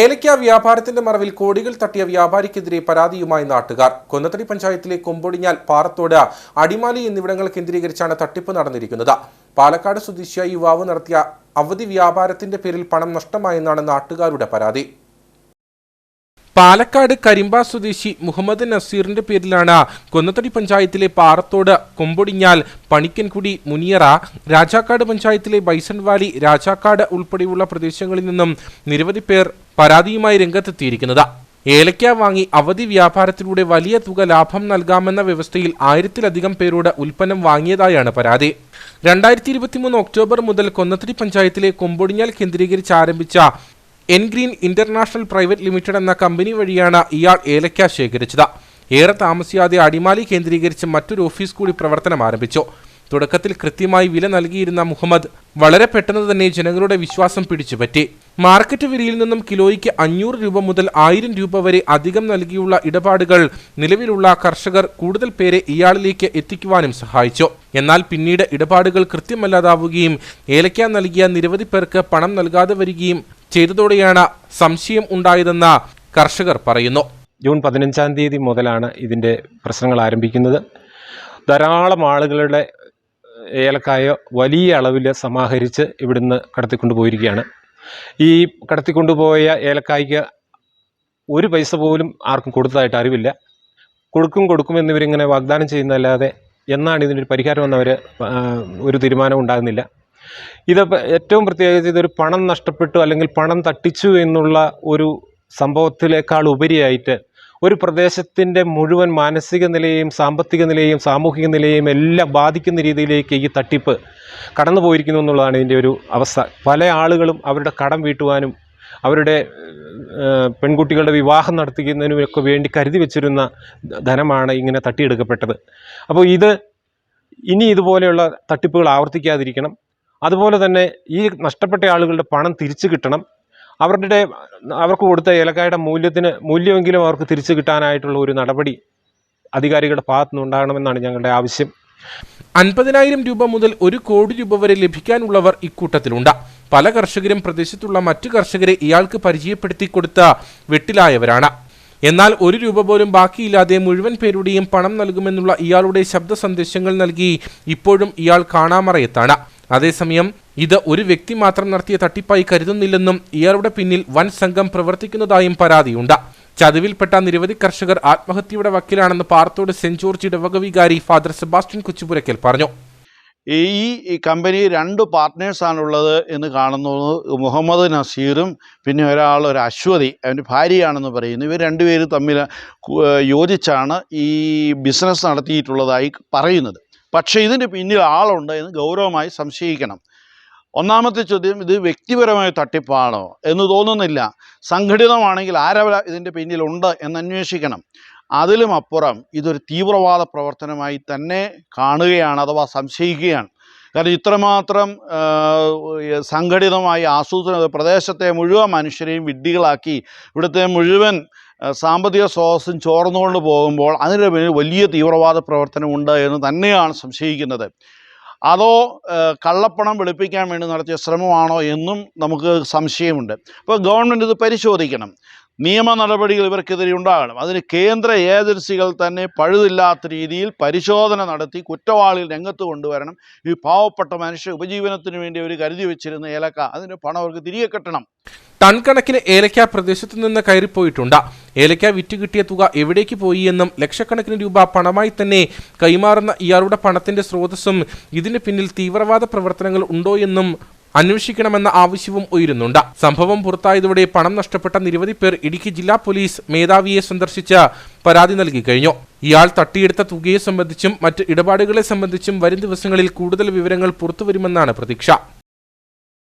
ഏലക്ക വ്യാപാരത്തിന്റെ മറവിൽ കോടികൾ തട്ടിയ വ്യാപാരിക്കെതിരെ പരാതിയുമായി നാട്ടുകാർ. കൊന്നത്തടി പഞ്ചായത്തിലെ കൊമ്പൊടിഞ്ഞാൽ പാറത്തോട് അടിമാലി എന്നിവിടങ്ങൾ കേന്ദ്രീകരിച്ചാണ് തട്ടിപ്പ് നടന്നിരിക്കുന്നത്. പാലക്കാട് സ്വദേശിയായ യുവാവ് നടത്തിയ അവധി വ്യാപാരത്തിന്റെ പേരിൽ പണം നഷ്ടമായെന്നാണ് നാട്ടുകാരുടെ പരാതി. പാലക്കാട് കരിമ്പ സ്വദേശി മുഹമ്മദ് നസീറിന്റെ പേരിലാണ് കൊന്നത്തടി പഞ്ചായത്തിലെ പാറത്തോട് കൊമ്പൊടിഞ്ഞാൽ പണിക്കൻകുടി മുനിയറ രാജാക്കാട് പഞ്ചായത്തിലെ ബൈസൺ വാലി രാജാക്കാട് ഉൾപ്പെടെയുള്ള പ്രദേശങ്ങളിൽ നിന്നും നിരവധി പേർ പരാതിയുമായി രംഗത്തെത്തിയിരിക്കുന്നത്. ഏലക്ക വാങ്ങി അവധി വ്യാപാരത്തിലൂടെ വലിയ തുക ലാഭം നൽകാമെന്ന വ്യവസ്ഥയിൽ ആയിരത്തിലധികം പേരോട് ഉൽപ്പന്നം വാങ്ങിയതായാണ് പരാതി. രണ്ടായിരത്തി ഇരുപത്തിമൂന്ന് ഒക്ടോബർ മുതൽ കൊന്നത്തടി പഞ്ചായത്തിലെ കൊമ്പൊടിഞ്ഞാൽ കേന്ദ്രീകരിച്ച് ആരംഭിച്ച N green international private limited എന്ന കമ്പനി വഴിയാണ് ഇയാൾ ഏലക്ക ശേഖരിച്ചത്. ഏറെ താമസിയാതെ അടിമാലി കേന്ദ്രീകരിച്ച് മറ്റൊരു ഓഫീസ് കൂടി പ്രവർത്തനം ആരംഭിച്ചു. തുടക്കത്തിൽ കൃത്യമായി വില നൽകിയിരുന്ന മുഹമ്മദ് വളരെ പെട്ടെന്ന് തന്നെ ജനങ്ങളുടെ വിശ്വാസം പിടിച്ചുപറ്റി. മാർക്കറ്റ് വിലയിൽ നിന്നും കിലോയ്ക്ക് അഞ്ഞൂറ് രൂപ മുതൽ ആയിരം രൂപ വരെ അധികം നൽകിയുള്ള ഇടപാടുകൾ നിലവിലുള്ള കർഷകർ കൂടുതൽ പേരെ ഇയാളിലേക്ക് എത്തിക്കുവാനും സഹായിച്ചു. എന്നാൽ പിന്നീട് ഇടപാടുകൾ കൃത്യമല്ലാതാവുകയും ഏലക്ക നൽകിയ നിരവധി പേർക്ക് പണം നൽകാതെ വരികയും ചെയ്തതോടെയാണ് സംശയം ഉണ്ടായതെന്ന് കർഷകർ പറയുന്നു. ജൂൺ പതിനഞ്ചാം തീയതി മുതലാണ് ഇതിന്റെ പ്രശ്നങ്ങൾ ആരംഭിക്കുന്നത്. ധാരാളം ആളുകളുടെ ഏലക്കായ വലിയ അളവിൽ സമാഹരിച്ച് ഇവിടുന്ന് കടത്തിക്കൊണ്ടു പോയിരിക്കുകയാണ്. ഈ കടത്തിക്കൊണ്ടുപോയ ഏലക്കായ്ക്ക് ഒരു പൈസ പോലും ആർക്കും കൊടുത്തതായിട്ട് അറിവില്ല. കൊടുക്കും കൊടുക്കും എന്നിവരിങ്ങനെ വാഗ്ദാനം ചെയ്യുന്നതല്ലാതെ എന്നാണ് ഇതിനൊരു പരിഹാരം എന്നവർ ഒരു തീരുമാനം ഉണ്ടാകുന്നില്ല. ഇത് ഏറ്റവും പ്രത്യേകിച്ച് ഇതൊരു പണം നഷ്ടപ്പെട്ടു അല്ലെങ്കിൽ പണം തട്ടിച്ചു എന്നുള്ള ഒരു സംഭവത്തിലേക്കാൾ ഉപരിയായിട്ട് ഒരു പ്രദേശത്തിന്റെ മുഴുവൻ മാനസിക നിലയെയും സാമ്പത്തിക നിലയെയും സാമൂഹിക നിലയെയും എല്ലാം ബാധിക്കുന്ന രീതിയിലേക്ക് ഈ തട്ടിപ്പ് കടന്നു പോയിരിക്കുന്നു എന്നുള്ളതാണ് ഇതിന്റെ ഒരു അവസ്ഥ. പല ആളുകളും അവരുടെ കടം വീട്ടുവാനും അവരുടെ പെൺകുട്ടികളുടെ വിവാഹം നടത്തിക്കുന്നതിനുമൊക്കെ വേണ്ടി കരുതി വെച്ചിരുന്ന ധനമാണ് ഇങ്ങനെ തട്ടിയെടുക്കപ്പെട്ടത്. അപ്പോൾ ഇത് ഇനി ഇതുപോലെയുള്ള തട്ടിപ്പുകൾ ആവർത്തിക്കാതിരിക്കണം. അതുപോലെ തന്നെ ഈ നഷ്ടപ്പെട്ട ആളുകളുടെ പണം തിരിച്ചു കിട്ടണം. അവരുടെ അവർക്ക് കൊടുത്ത ഏലക്കായുടെ മൂല്യത്തിന് മൂല്യമെങ്കിലും അവർക്ക് തിരിച്ചു കിട്ടാനായിട്ടുള്ള ഒരു നടപടി അധികാരികളുടെ ഭാഗത്തുനിന്ന് ഉണ്ടാകണമെന്നാണ് ഞങ്ങളുടെ ആവശ്യം. അൻപതിനായിരം രൂപ മുതൽ ഒരു കോടി രൂപ വരെ ലഭിക്കാനുള്ളവർ ഇക്കൂട്ടത്തിലുണ്ട്. പല കർഷകരും പ്രദേശത്തുള്ള മറ്റു കർഷകരെ ഇയാൾക്ക് പരിചയപ്പെടുത്തി കൊടുത്ത വെട്ടിലായവരാണ്. എന്നാൽ ഒരു രൂപ പോലും ബാക്കിയില്ലാതെ മുഴുവൻ പേരുടെയും പണം നൽകുമെന്നുള്ള ഇയാളുടെ ശബ്ദ സന്ദേശങ്ങൾ നൽകി ഇപ്പോഴും ഇയാൾ കാണാമറയത്താണ്. അതേസമയം ഇത് ഒരു വ്യക്തി മാത്രം നടത്തിയ തട്ടിപ്പായി കരുതുന്നില്ലെന്നും ഇയാളുടെ പിന്നിൽ വൻ സംഘം പ്രവർത്തിക്കുന്നതായും പരാതിയുണ്ട്. ചതിവിൽപ്പെട്ട നിരവധി കർഷകർ ആത്മഹത്യയുടെ വക്കിലാണെന്ന് പാർത്തോട് സെന്റ് ജോർജ് ഇടവക വികാരി ഫാദർ സെബാസ്റ്റ്യൻ കുച്ചിപുരക്കൽ പറഞ്ഞു. ഈ കമ്പനി രണ്ട് പാർട്ട്നേഴ്സാണുള്ളത് എന്ന് കാണുന്നത് മുഹമ്മദ് നസീറും പിന്നെ ഒരാൾ ഒരു അശ്വതി അവന്റെ ഭാര്യയാണെന്ന് പറയുന്നു. ഇവർ രണ്ടുപേരും തമ്മിൽ യോജിച്ചാണ് ഈ ബിസിനസ് നടത്തിയിട്ടുള്ളതായി പറയുന്നത്. പക്ഷേ ഇതിന്റെ പിന്നിൽ ആളുണ്ട് എന്ന് ഗൗരവമായി സംശയിക്കണം. ഒന്നാമത്തെ ചോദ്യം ഇത് വ്യക്തിപരമായ തട്ടിപ്പാണോ എന്ന് തോന്നുന്നില്ല. സംഘടിതമാണെങ്കിൽ ആരവ ഇതിന്റെ പിന്നിലുണ്ട് എന്ന് അന്വേഷിക്കണം. അതിലും അപ്പുറം ഇതൊരു തീവ്രവാദ പ്രവർത്തനമായി തന്നെ കാണുകയാണ് അഥവാ സംശയിക്കുകയാണ്. കാരണം ഇത്രമാത്രം സംഘടിതമായി ആസൂത്രണ പ്രദേശത്തെ മുഴുവൻ മനുഷ്യരെയും വിഡ്ഢികളാക്കി ഇവിടുത്തെ മുഴുവൻ സാമ്പത്തിക സ്രോതസ്സും ചോർന്നുകൊണ്ട് പോകുമ്പോൾ അതിന്റെ പിന്നിൽ വലിയ തീവ്രവാദ പ്രവർത്തനമുണ്ട് എന്ന് തന്നെയാണ് സംശയിക്കുന്നത്. അതോ കള്ളപ്പണം വെളുപ്പിക്കാൻ വേണ്ടി നടത്തിയ ശ്രമമാണോ എന്നും നമുക്ക് സംശയമുണ്ട്. അപ്പോൾ ഗവൺമെന്റ് ഇത് പരിശോധിക്കണം. നിയമ നടപടികൾ ഇവർക്കെതിരെ ഉണ്ടാകണം. അതിന് കേന്ദ്ര ഏജൻസികൾ തന്നെ പഴുതില്ലാത്ത രീതിയിൽ പരിശോധന നടത്തി കുറ്റവാളികൾ രംഗത്ത് കൊണ്ടുവരണം. ഈ പാവപ്പെട്ട മനുഷ്യ ഉപജീവനത്തിന് വേണ്ടി അവർ കരുതി വെച്ചിരുന്ന ഏലക്ക അതിന് പണം അവർക്ക് തിരികെ കിട്ടണം. ടൺ കണക്കിന് ഏലക്ക പ്രദേശത്തു നിന്ന് കയറിപ്പോയിട്ടുണ്ട്. ഏലക്ക വിറ്റ് കിട്ടിയ തുക എവിടേക്ക് പോയി എന്നും ലക്ഷക്കണക്കിന് രൂപ പണമായി തന്നെ കൈമാറുന്ന ഇയാളുടെ പണത്തിന്റെ സ്രോതസ്സും ഇതിന് പിന്നിൽ തീവ്രവാദ പ്രവർത്തനങ്ങൾ ഉണ്ടോ എന്നും അന്വേഷിക്കണമെന്ന ആവശ്യവും ഉയരുന്നുണ്ട്. സംഭവം പുറത്തായതോടെ പണം നഷ്ടപ്പെട്ട നിരവധി പേർ ഇടുക്കി ജില്ലാ പോലീസ് മേധാവിയെ സന്ദർശിച്ച് പരാതി നൽകി കഴിഞ്ഞു. ഇയാൾ തട്ടിയെടുത്ത തുകയെ സംബന്ധിച്ചും മറ്റ് ഇടപാടുകളെ സംബന്ധിച്ചും വരും ദിവസങ്ങളിൽ കൂടുതൽ വിവരങ്ങൾ പുറത്തുവരുമെന്നാണ് പ്രതീക്ഷ.